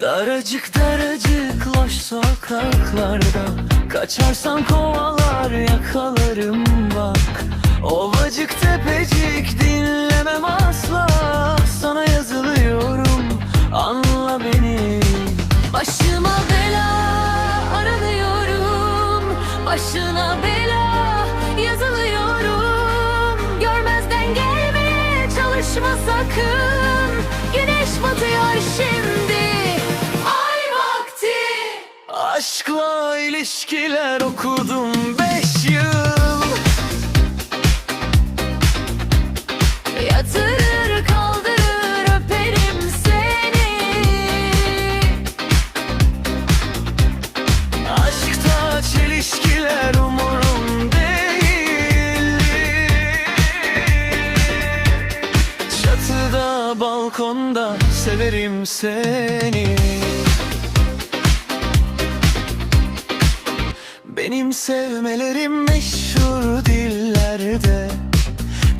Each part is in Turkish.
Daracık daracık loş sokaklarda. Kaçarsan kovalar yakalarım bak. Ovacık tepecik dinlemem asla. Sana yazılıyorum anla beni. Başıma bela aranıyorum. Başına bela Aşkla ilişkiler okudum beş yıl. Yatırır kaldırır öperim seni. Aşkta çelişkiler umurum değil. Çatıda balkonda severim seni Benim sevmelerim meşhur dillerde.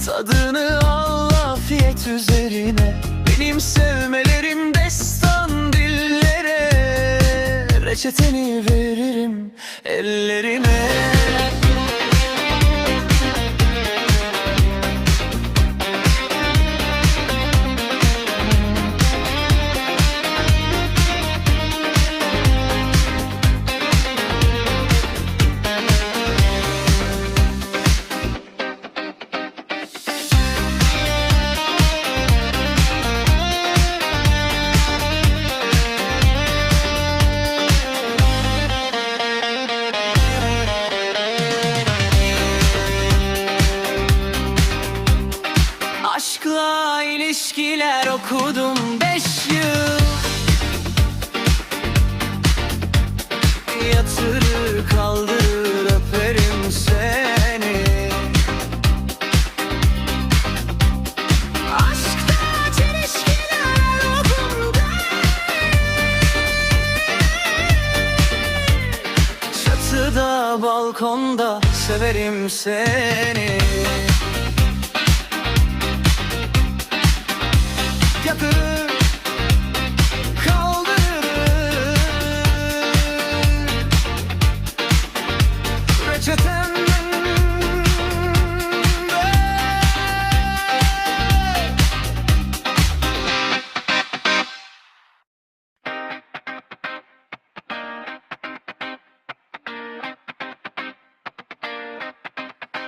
Tadını al afiyet üzerine. Benim sevmelerim destan dillere. Reçeteni veririm ellerine Aşkla ilişkiler okudum beş yıl. Yatırır kaldırır öperim seni. Aşkta çelişkiler okudum Çatıda balkonda severim seni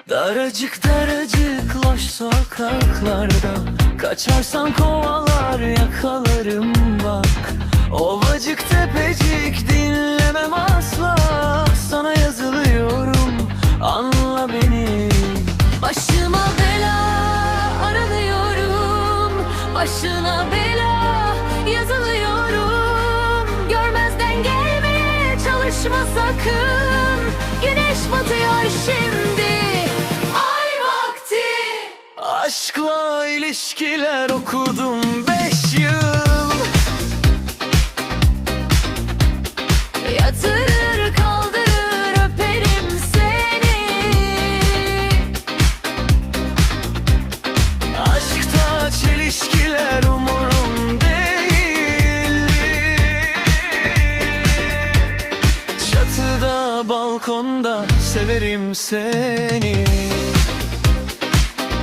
Daracık daracık loş sokaklarda. Kaçarsan kovalar yakalarım bak. Ovacık tepecik dinlemem asla. Sana yazılıyorum anla beni. Başıma bela aranıyorum Başına bela yazılıyorum. Görmezden gelmeye çalışma sakın. Güneş batıyor şimdi Aşkla ilişkiler okudum beş yıl. Yatırır kaldırır öperim seni. Aşkta çelişkiler umurum değil. Çatıda balkonda severim seni